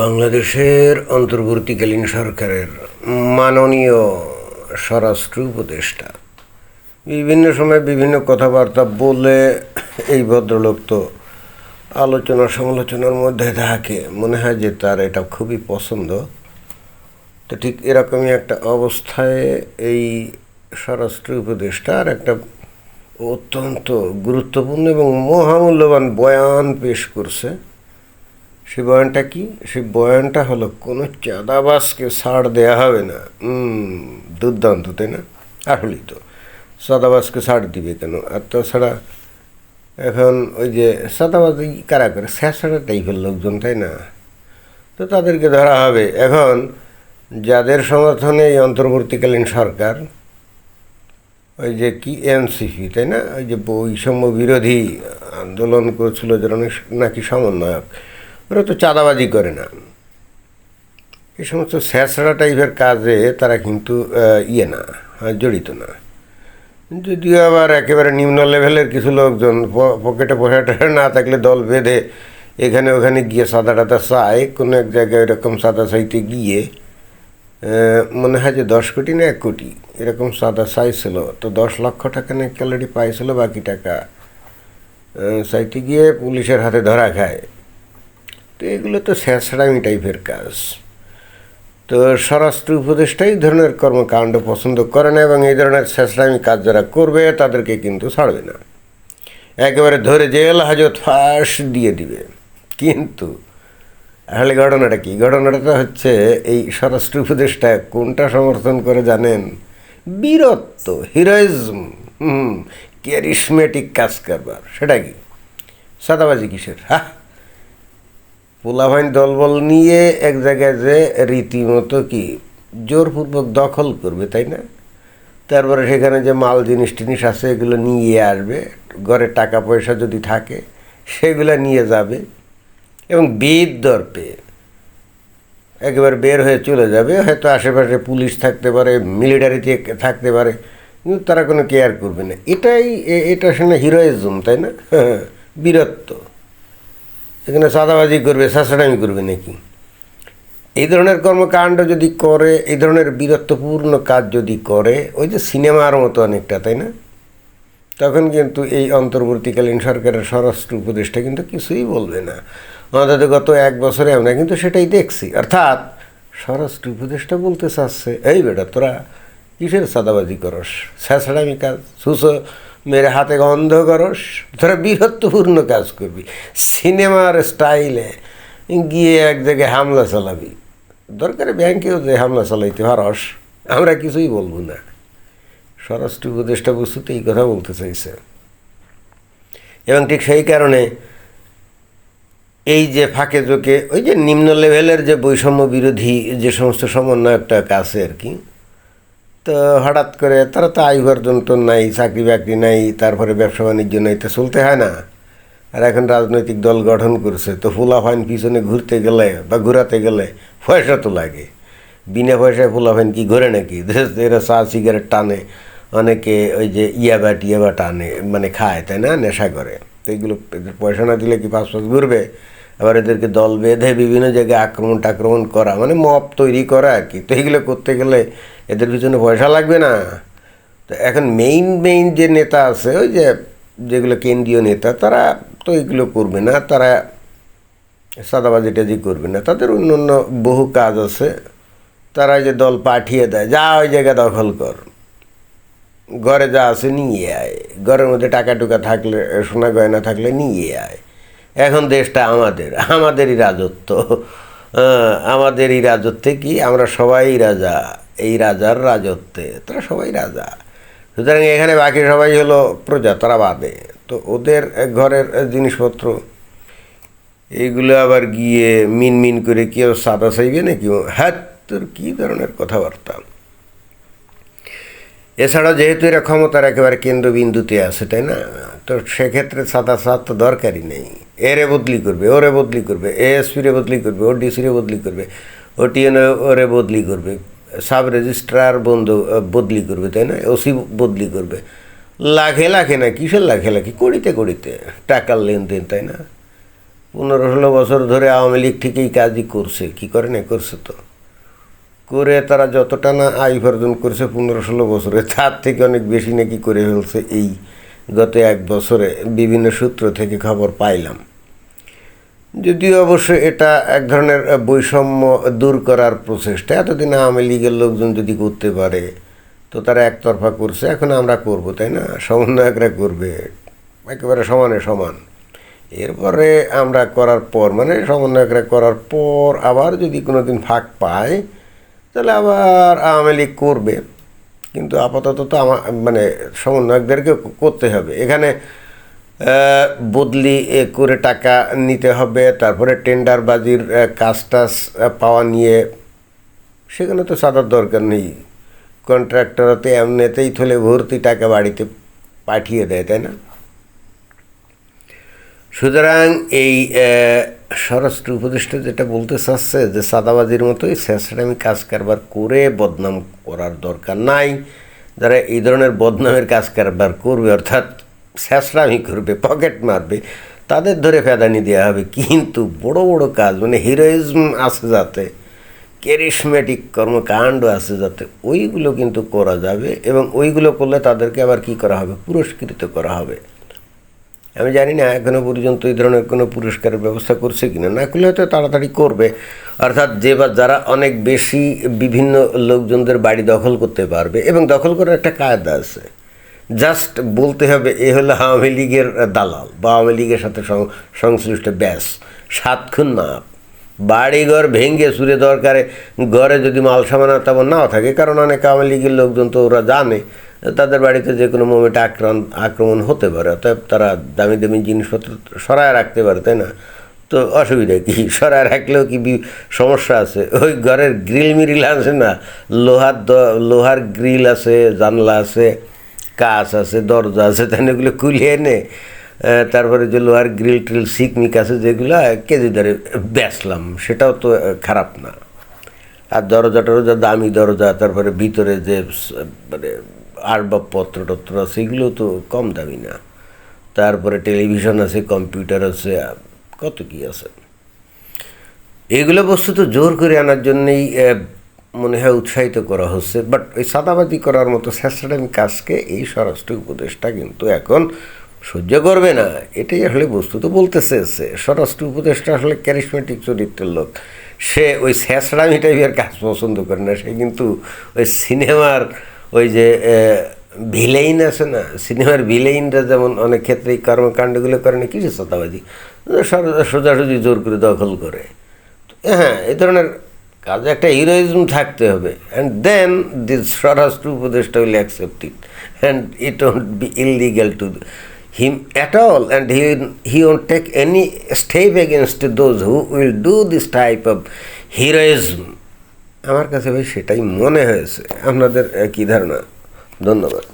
বাংলাদেশের অন্তর্বর্তীকালীন সরকারের মাননীয় স্বরাষ্ট্র উপদেষ্টা। বিভিন্ন সময় বিভিন্ন কথাবার্তা বলে এই ভদ্রলোক তো আলোচনা সমালোচনার মধ্যে থাকে। মনে হয় যে তার এটা খুবই পছন্দ। তো ঠিক এরকমই একটা অবস্থায় এই স্বরাষ্ট্র উপদেষ্টা আর একটা অত্যন্ত গুরুত্বপূর্ণ এবং মহামূল্যবান বয়ান পেশ করছে। সেই বয়ানটা কি? সেই বয়ানটা হলো, কোনো চাঁদাবাসকে ছাড় দেয়া হবে না। দুর্দান্ত, তাই না? আসলেই তো। চাঁদাবাসকে ছাড় দিবে কেন? আর তাছাড়া এখন ওই যে চাঁদাবাজি কারা করে? স্যাঁচড়া টাইপের লোকজন, তাই না? তো তাদেরকে ধরা হবে। এখন যাদের সমর্থনে এই অন্তর্বর্তীকালীন সরকার, ওই যে কি, এনসিপি, তাই না? ওই যে বৈষম্য বিরোধী আন্দোলন করছিল যারা নাকি সমন্বয়ক। ওরা তো চাঁদাবাজি করে না। এই সমস্ত স্যাঁচড়া টাইপের কাজে তারা কিন্তু ইয়ে না জড়িত না। যদিও আবার একেবারে নিম্ন লেভেলের কিছু লোকজন পকেটে পয়সা টয়সা না থাকলে দল বেঁধে এখানে ওখানে গিয়ে সাদা টাদা চায়, কোনো এক জায়গায় এরকম সাদা চাইতে গিয়ে মনে হয় যে দশ কোটি না এক কোটি, এরকম সাদা চাইছিল। তো দশ লক্ষ টাকা না ক্যালোরি পাইছিল, বাকি টাকা চাইতে গিয়ে পুলিশের হাতে ধরা খায়। তো এগুলো তো স্যাঁচড়ামি টাইপের কাজ। তো স্বরাষ্ট্র উপদেষ্টা এই ধরনের কর্মকাণ্ড পছন্দ করে না এবং এই ধরনের স্যাঁচড়ামি কাজ যারা করবে তাদেরকে কিন্তু ছাড়বে না। একেবারে ধরে জেল, হাজত, ফাঁস দিয়ে দিবে। কিন্তু আসলে ঘটনাটা কি? ঘটনাটা হচ্ছে এই স্বরাষ্ট্র উপদেষ্টা কোনটা সমর্থন করে জানেন? বীরত্ব, হিরোইজম, হুম ক্যারিসমেটিক কাজ কারবার। সেটা কি? সাদাবাজি কিসের? হ্যাঁ। পোলাভাইন দলবল নিয়ে এক জায়গায় যে রীতিমতো কি জোরপূর্বক দখল করবে, তাই না? তারপরে সেখানে যে মাল জিনিস টিনিস আছে, এগুলো নিয়ে আসবে, ঘরে টাকা পয়সা যদি থাকে, সেগুলো নিয়ে যাবে এবং বেদ দর পেয়ে একেবারে বের হয়ে চলে যাবে। হয়তো আশেপাশে পুলিশ থাকতে পারে মিলিটারিতে থাকতে পারে, কিন্তু তারা কোনো কেয়ার করবে না। এটাই এটা শুনে হিরোইজম, তাই না? বীরত্ব। এখানে সাদাবাজি করবে শাসানামি করবে নাকি? এই ধরনের কর্মকাণ্ড যদি করে, এই ধরনের বীরত্বপূর্ণ কাজ যদি করে, ওই যে সিনেমার মতো অনেকটা, তাই না? তখন কিন্তু এই অন্তর্বর্তীকালীন সরকারের স্বরাষ্ট্র উপদেষ্টা কিন্তু কিছুই বলবে না। অন্তত গত এক বছরে আমরা কিন্তু সেটাই দেখছি। অর্থাৎ স্বরাষ্ট্র উপদেষ্টা বলতে চাচ্ছে, এই বেটা, তোরা কিসের সাদাবাজি করস? স্যাঁচড়ামি কাজ, সুস মেরে হাতে গন্ধ করস তোরা বীরত্বপূর্ণ কাজ করবি। সিনেমার স্টাইলে গিয়ে এক জায়গায় হামলা চালাবি। দরকারে ব্যাংকেও যে হামলা চালাইতে পারস, আমরা কিছুই বলব না। স্বরাষ্ট্র উপদেষ্টা বস্তুতে এই কথা বলতে চাইছে। এবং ঠিক সেই কারণে এই যে ফাঁকে জোকে ওই যে নিম্ন লেভেলের যে বৈষম্য বিরোধী যে সমস্ত সমন্বয়কটা আছে আর কি তো হঠাৎ করে তারা তো আয় উপার্জন তো নাই, চাকরি বাকরি নাই, তারপরে ব্যবসা বাণিজ্য নাই, তো চলতে হয় না। আর এখন রাজনৈতিক দল গঠন করছে, তো ফুলা ফাইন পিছনে ঘুরতে গেলে বা ঘোরাতে গেলে পয়সা তো লাগে। বিনা পয়সায় ফুলা ফাইন কি ঘোরে নাকি? এরা চা সিগারেট টানে, অনেকে ওই যে ইয়াবা টিয়াবা টানে মানে খায়, তাই না? নেশা করে। তো এদের পয়সা না দিলে কি পাঁচ পাঁচ ঘুরবে? আবার এদেরকে দল বেঁধে বিভিন্ন জায়গায় আক্রমণ টাক্রমণ করা মানে মপ তৈরি করা আর কি। তো এগুলো করতে গেলে এদের পিছনে পয়সা লাগবে না। তো এখন মেইন মেইন যে নেতা আছে, ওই যে যেগুলো কেন্দ্রীয় নেতা, তারা তো এগুলো করবে না, তারা সাদাবাজি টাজি করবে না। তাদের অন্য অন্য বহু কাজ আছে। তারা যে দল পাঠিয়ে দেয়, যা ওই জায়গা দখল কর। ঘরে যা আছে নিয়ে আয়। ঘরের মধ্যে টাকা টুকা থাকলে, সোনা গয়না থাকলে নিয়ে আয়। এখন দেশটা আমাদের, আমাদেরই রাজত্ব। আমাদেরই রাজত্বে কি? আমরা সবাই রাজা। এই রাজার রাজত্বে, তারা সবাই রাজা। সুতরাং এখানে বাকি সবাই হলো প্রজা, তারা বাদে। তো ওদের ঘরের জিনিসপত্র, এইগুলো আবার গিয়ে মিন মিন করে কেউ সাদা চাইবে নাকি? হ্যাঁ তোর কী ধরনের কথাবার্তা? এছাড়া যেহেতু এরা ক্ষমতার একেবারে কেন্দ্রবিন্দুতে আছে, তাই না? তো সেক্ষেত্রে সাদা সাদ তো দরকারই নেই। এরে বদলি করবে ওরে বদলি করবে এএসপিরে বদলি করবে, ও ডিসিরে বদলি করবে, ও টিএনএ ওরে বদলি করবে। সাব রেজিস্ট্রার বন্ধ বদলি করবে, তাই না? ওসি বদলি করবে। লাখে লাখে না, কিসের লাখে লাখে? কড়িতে কড়িতে টাকার লেনদেন, তাই না? পনেরো ষোলো বছর ধরে আওয়ামী লীগ ঠিক এই কাজই করছে, কি করে না করছে তো? করে তারা যতটা না আয় উপার্জন করছে পনেরো ষোলো বছরে, তার থেকে অনেক বেশি নাকি করে ফেলছে এই গত এক বছরে। বিভিন্ন সূত্র থেকে খবর পাইলাম। যদিও অবশ্য এটা এক ধরনের বৈষম্য দূর করার প্রচেষ্টা। এতদিন আওয়ামী লীগের লোকজন যদি করতে পারে, তো তারা একতরফা করছে। এখন আমরা করব, তাই না? সমন্বয়করা করবে। একেবারে সমানে সমান। এরপরে আমরা করার পর মানে সমন্বয়করা করার পর আবার যদি কোনো দিন ফাঁক পায়, তাহলে আবার আওয়ামী লীগ করবে। কিন্তু আপাতত তো আমার মানে সমন্বয়কদেরকে করতে হবে। এখানে বদলি করে টাকা নিতে হবে, তারপরে টেন্ডারবাজির কাজ টাজ পাওয়া নিয়ে সেখানে তো সাদার দরকার নেই। কন্ট্রাক্টরতে এমনিতেই থলে ভর্তি টাকা বাড়িতে পাঠিয়ে দেয়, তাই না? সুতরাং এই স্বরাষ্ট্র উপদেষ্টা যেটা বলতে চাচ্ছে যে সাদাবাজির মতোই শেষরামি কাজ কারবার করে বদনাম করার দরকার নাই। যারা এই ধরনের বদনামের কাজ কারবার করবে, অর্থাৎ শেষরামি করবে, পকেট মারবে, তাদের ধরে ফেদানি দেওয়া হবে। কিন্তু বড় বড় কাজ মানে হিরোইজম আছে যাতে ক্যারিসমেটিক কর্মকাণ্ড আছে যাতে, ওইগুলো কিন্তু করা যাবে এবং ওইগুলো করলে তাদেরকে আবার কি করা হবে? পুরস্কৃত করা হবে। আমি জানি না এখনও পর্যন্ত এই ধরনের কোনো পুরস্কারের ব্যবস্থা করছে কিনা। না করলে হয়তো তাড়াতাড়ি করবে। অর্থাৎ যে বা যারা অনেক বেশি বিভিন্ন লোকজনদের বাড়ি দখল করতে পারবে এবং দখল করার একটা কায়দা আছে। জাস্ট বলতে হবে, এ হলো আওয়ামী লীগের দালাল বা আওয়ামী লীগের সাথে সংশ্লিষ্ট ব্যাস। সাত খুন মাপ। বাড়িঘর ভেঙে সুরে দরকারে, ঘরে যদি মাল সামানা তেমন নাও থাকে, কারণ অনেক আওয়ামী লীগের লোকজন তো ওরা জানে, তাদের বাড়িতে যে কোনো মোমেন্ট আক্রমণ আক্রমণ হতে পারে, অতএব তারা দামি দামি জিনিসপত্র সরায় রাখতে পারে, তাই না? তো অসুবিধা কি? সরায় রাখলেও কি সমস্যা আছে? ওই ঘরের গ্রিল মিরিল আছে না? লোহার লোহার গ্রিল আছে, জানলা আছে কাঁচ আছে, দরজা আছে তাই না ওগুলো খুলে এনে তারপরে যে লোহার গ্রিল ট্রিল সিকমিক আছে, যেগুলো কেজি দরে বেচলাম, সেটাও তো খারাপ না। আর দরজা টরজা, দামি দরজা, তারপরে ভিতরে যে মানে আসবাবপত্র টত্র আছে, এগুলো তো কম দামি না। তারপরে টেলিভিশন আছে, কম্পিউটার আছে কত কি আছে। এগুলো বস্তু তো জোর করে আনার জন্যই মনে হয় উৎসাহিত করা হচ্ছে বাট ওই সাদাবাদি করার মতো স্যাসরামি কাজকে এই স্বরাষ্ট্র উপদেশটা কিন্তু এখন সহ্য করবে না। এটাই আসলে বস্তু তো বলতে চেয়েছে। স্বরাষ্ট্র উপদেশটা আসলে ক্যারিসমেটিক চরিত্রের লোক। সে ওই স্যাসরামি টাইপের কাজ পছন্দ করে না, সে কিন্তু ওই সিনেমার ওই যে ভিলেইন আছে না, সিনেমার ভিলেইনরা যেমন অনেক ক্ষেত্রে এই কর্মকাণ্ডগুলো করে না কিছু সাদাবাজি সোজাসুজি জোর করে দখল করে। হ্যাঁ এই ধরনের কাজে একটা হিরোইজম থাকতে হবে। অ্যান্ড দেন দিস স্বরাষ্ট্র উপদেশটা will accept it and it won't be illegal to him at all and he he won't take any step against those who will do this type of heroism আমার কাছে ভাই সেটাই মনে হয়েছে। আপনাদের কী ধারণা? ধন্যবাদ।